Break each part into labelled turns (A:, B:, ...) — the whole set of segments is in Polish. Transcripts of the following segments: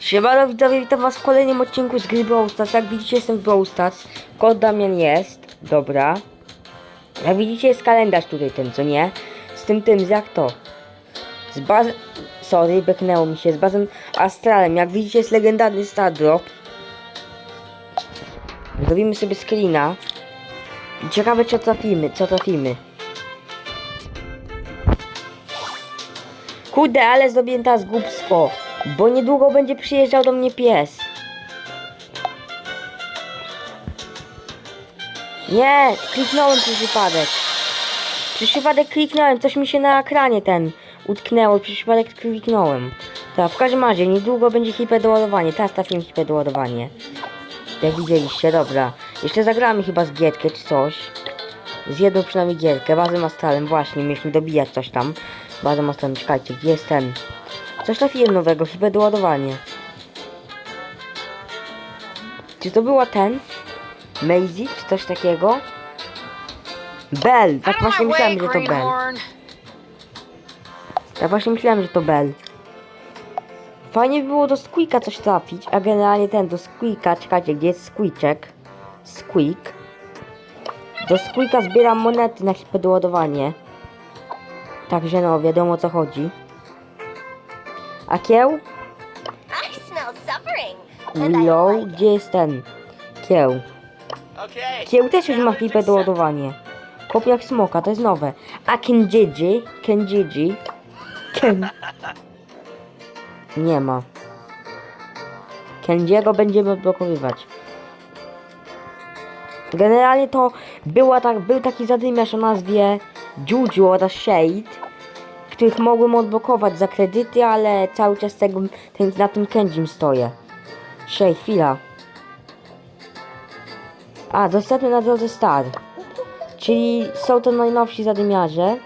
A: Siemano widzowie, witam was w kolejnym odcinku z gry Brawl. Jak widzicie jestem w Brawl Stars. Kod Damian jest, dobra. Jak widzicie jest kalendarz tutaj ten, co nie? Z tym tym, jak to? Z baz... Sorry, beknęło mi się. Z bazem Astralem. Jak widzicie jest legendarny Star Drop. Zrobimy sobie screena. Ciekawe co trafimy, co trafimy. Kurde, ale zrobiłem teraz głupstwo. Bo niedługo będzie przyjeżdżał do mnie pies. Nie, kliknąłem przez przypadek. Przez przypadek kliknąłem, coś mi się na ekranie ten utknęło, przez przypadek kliknąłem. Tak, w każdym razie, niedługo będzie hiperdoładowanie, teraz trafiłem hiperdoładowanie. Jak widzieliście, dobra. Jeszcze zagramy chyba z gierkę czy coś. Z jedną przynajmniej gierkę, bazą astralem, właśnie, mieliśmy dobijać coś tam. Bazą astralem, czekajcie, gdzie jest ten? Coś trafiłem nowego, hiperdoładowanie. Czy to była ten? Maisie, czy coś takiego? Bell, tak właśnie
B: my
A: myślałem, że to Bell. Tak właśnie myślałem, że to Bell. Fajnie by było do Squeaka coś trafić, a generalnie ten, do Squeaka, czekajcie, gdzie jest Squeaczek? Squeak. Do Squeaka zbieram monety na hiperdoładowanie. Także no, wiadomo o co chodzi. A kieł?
C: I smell suffering. And I
A: Willow,
C: like it.
A: gdzie jest ten? Kieł.
B: Okay.
A: Kieł też już ma hiperdoładowanie. Kopiak smoka, to jest nowe. A Kenjiji? Kenjiji? Ken... Nie ma. Kenjiego będziemy odblokowywać. Generalnie to była tak, był taki zadymiarz o nazwie Juju oraz Shade, których mogłem odblokować za kredyty, ale cały czas tego, ten, na tym Kenjim stoję. Shade, chwila. A, dostępny na drodze Star. Czyli są to najnowsi zadymiarze.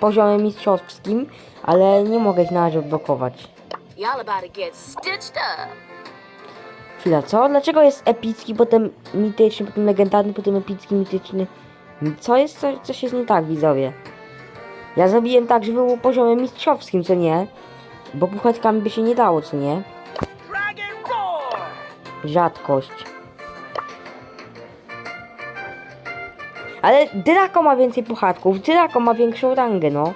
A: Poziomem mistrzowskim, ale nie mogę ich na razie odblokować. Chwila, co? Dlaczego jest epicki, potem mityczny, potem legendarny, potem epicki, mityczny? Co jest? Co, coś jest nie tak, widzowie. Ja zrobiłem tak, żeby było poziomem mistrzowskim, co nie? Bo puchetkami by się nie dało, co nie? Rzadkość. Ale Draco ma więcej puchatków, Draco ma większą rangę, no.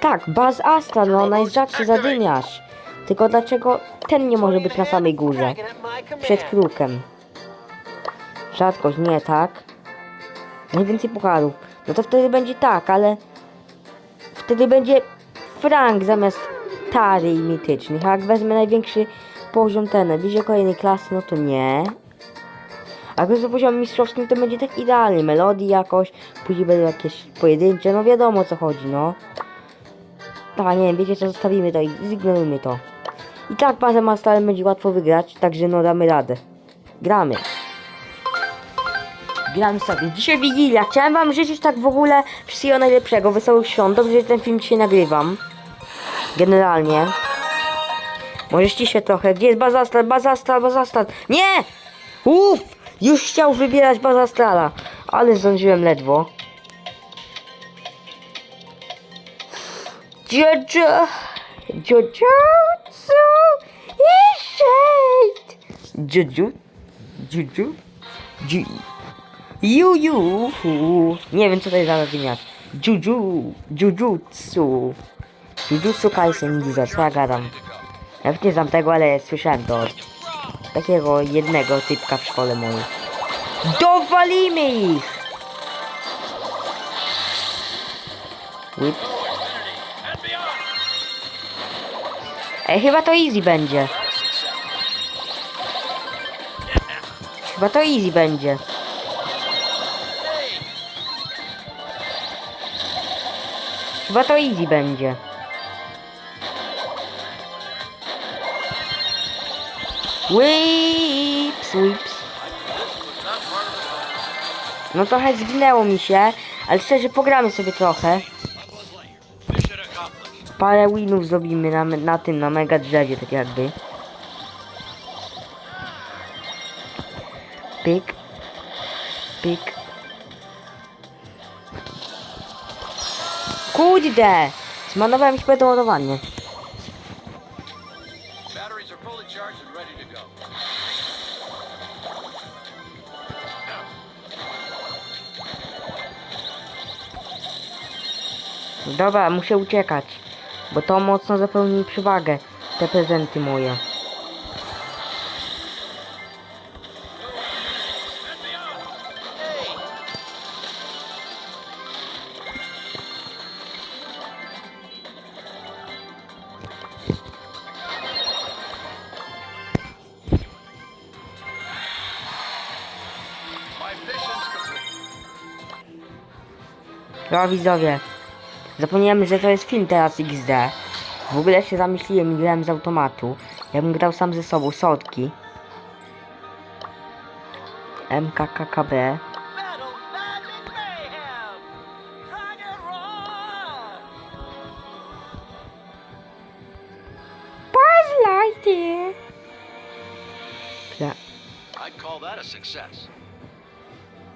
A: Tak, Baz Astra, no najrzadszy zadymiarz. Tylko dlaczego ten nie może być na samej górze? Przed krukiem. Rzadkość, nie tak. Najwięcej pucharów. No to wtedy będzie tak, ale... Wtedy będzie Frank zamiast Tary i mitycznych. A jak wezmę największy poziom ten, bliżej kolejnej klasy, no to nie. A jak wezmę poziom mistrzowskim, to będzie tak idealnie. Melodii jakoś, później będą jakieś pojedyncze, no wiadomo o co chodzi, no. Tak, nie wiem, wiecie co, zostawimy to i zignorujmy to. I tak bazę Masterem będzie łatwo wygrać, także no damy radę. Gramy. Gramy sobie. Dzisiaj Wigilia. Chciałem wam życzyć tak w ogóle wszystkiego najlepszego, wesołych świąt. Dobrze, że ten film dzisiaj nagrywam. Generalnie. Może ściszę trochę. Gdzie jest Bazastral? Bazastral, Bazastral. Nie! Uff! Już chciał wybierać Bazastrala. Ale zdążyłem ledwo. Jojo! Jojo! Co? Jeszcze! Juju? Juju? Ju... Juju! Nie wiem co to jest za nazwisko. Juju! Jujutsu! Jujutsu Kaisen Ninja, co ja gadam? Nawet nie znam tego, ale słyszałem to od takiego jednego typka w szkole mojej. Dowalimy ich! Whip. Ej, chyba to easy będzie. Chyba to easy będzie. Chyba to easy będzie. Whips, whips. No trochę zginęło mi się, ale szczerze pogramy sobie trochę. Parę winów zrobimy na, na tym, na mega drzewie, tak jakby. Pyk. Pyk. Kurde! Zmarnowałem ich ładowanie.
D: To go.
A: Dobra, muszę uciekać. Bo to mocno zapełni przewagę. Te prezenty moje. No widzowie. Zapomniałem, że to jest film teraz XD. W ogóle się zamyśliłem i grałem z automatu. Ja bym grał sam ze sobą, sotki. MKKKB.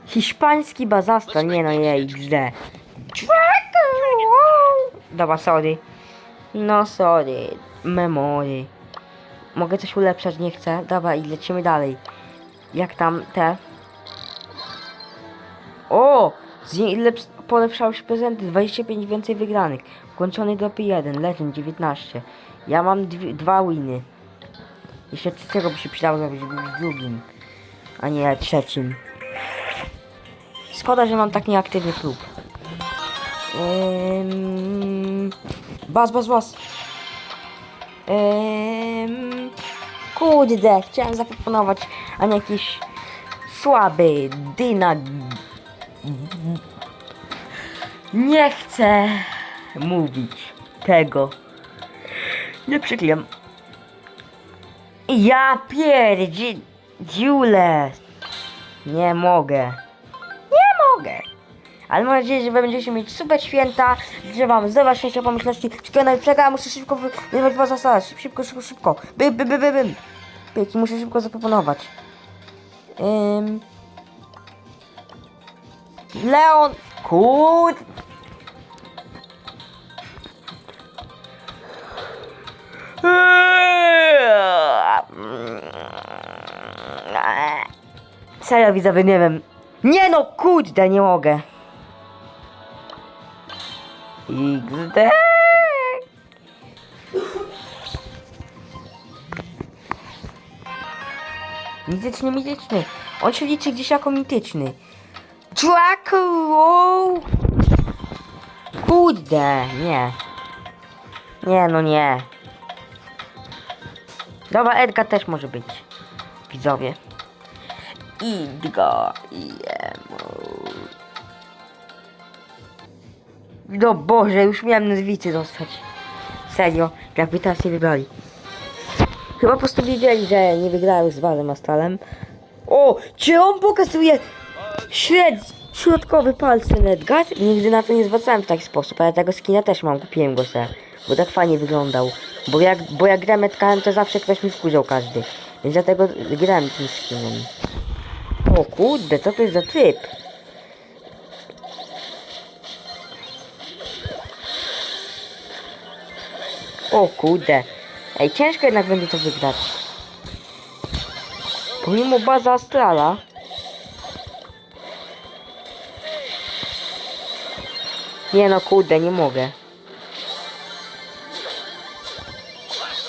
A: Hiszpański bazasta, nie no je XD. Dobra, sorry. No sorry. Memory. Mogę coś ulepszać, nie chcę. Dobra, i lecimy dalej. Jak tam te? O! Się prezenty. 25 więcej wygranych. Włączony do P1. Legend 19. Ja mam dwie, dwa winy. Jeszcze trzeciego by się przydało zrobić, żeby być drugim. A nie trzecim. Szkoda, że mam tak nieaktywny klub. Ym... Bas, bas, bas. Ym... Kurde, chciałem zaproponować, a nie jakiś słaby dyna. Nie chcę mówić tego. Nie przykliam. Ja pierdzi... dziule. Nie mogę. Ale mam nadzieję, że będziecie mieć super święta. Życzę wam zdrowia, szczęścia, pomyślności. Wszystkiego najlepszego, a muszę szybko wybrać poza salę. Szybko, szybko, szybko. By, by, by, by, by. Pyki, muszę szybko zaproponować. Ym... Leon... Kud... Serio widzowie, nie wiem. Nie no, kurde, nie mogę. XD. Mityczny, mityczny. On się liczy gdzieś jako mityczny. Draco! Kurde, nie. Nie, no nie. Dobra, Edgar też może być. Widzowie. Idga i No Boże, już miałem nazwicy dostać. Serio, jakby teraz nie wybrali. Chyba po prostu wiedzieli, że nie wygrałem z Walem Astralem. O, czy on pokazuje średź, środkowy palce Edgar? Nigdy na to nie zwracałem w taki sposób, ale tego skina też mam, kupiłem go se. Bo tak fajnie wyglądał. Bo jak, bo jak gram Edgarem, to zawsze ktoś mi wkurzał każdy. Więc dlatego grałem tym skinem. O kurde, co to jest za tryb? O kurde. Ej, ciężko jednak będzie to wygrać. Pomimo baza Astrala. Nie no kurde, nie mogę.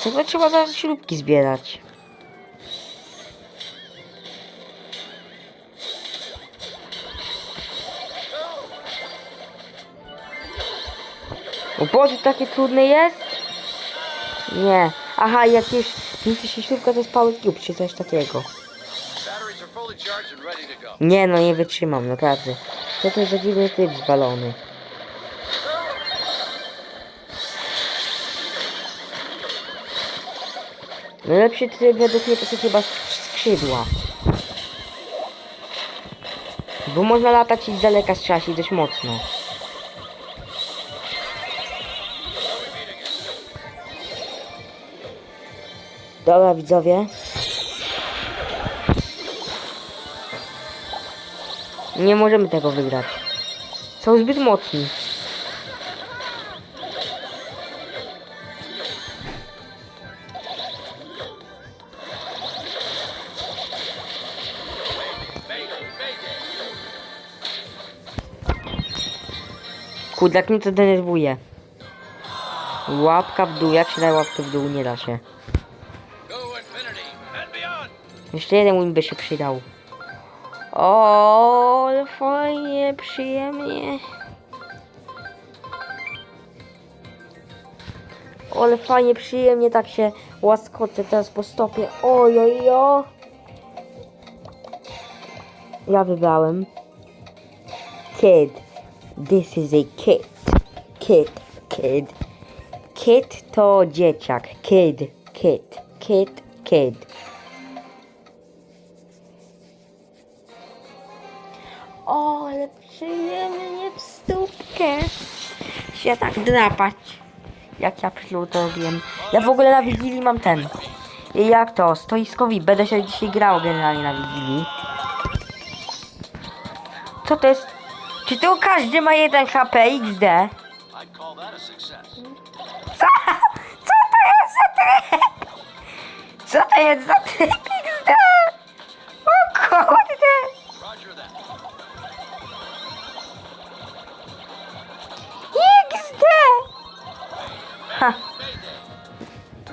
A: To trzeba zaraz śrubki zbierać? O Boże, takie trudne jest? Nie. Aha, jakieś... Nic się śrubka to jest Power Cube, czy coś takiego. Nie no, nie wytrzymam, naprawdę. Co to jest za dziwny typ zwalony? Najlepszy tryb według mnie to są chyba skrzydła. Bo można latać i z daleka strzać dość mocno. Dobra widzowie. Nie możemy tego wygrać. Są zbyt mocni. Chudak mnie to denerwuje. Łapka w dół, jak się da łapkę w dół, nie da się. Jeszcze jeden win by się przydał. O, ale fajnie, przyjemnie. Ale fajnie, przyjemnie tak się łaskocę teraz po stopie. Ojojo. Ja wybrałem. Kid. This is a kid. Kid. Kid. Kid to dzieciak. Kid. Kid. Kid. Kid. O, ale przyjemnie w stópkę się tak drapać. Jak ja przed to. Ja w ogóle na Wigilii mam ten. Jak to? Stoiskowi. Będę się dzisiaj grał generalnie na Wigilii. Co to jest? Czy tu każdy ma jeden HP XD? Co? Co to jest za tryb? Co to jest za tryb XD? O kurde!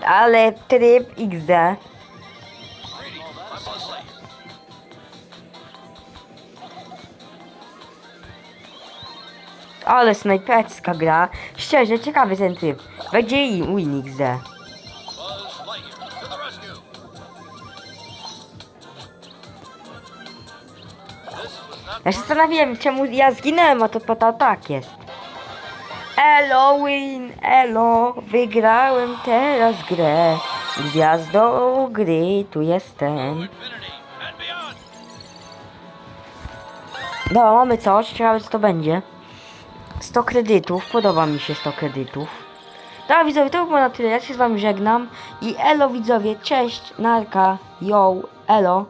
A: Ale tryb XD. Ale snajperska gra. Szczerze, ciekawy ten tryb. Będzie i win XD. Ja się zastanawiałem, czemu ja zginąłem, a to po to tak jest. Win, elo, wygrałem teraz grę. Gwiazdą gry, tu jestem. Dobra, mamy coś, ciekawe co to będzie. 100 kredytów, podoba mi się 100 kredytów. Dobra widzowie, to by było na tyle, ja się z wami żegnam. I elo widzowie, cześć, narka, yo, elo.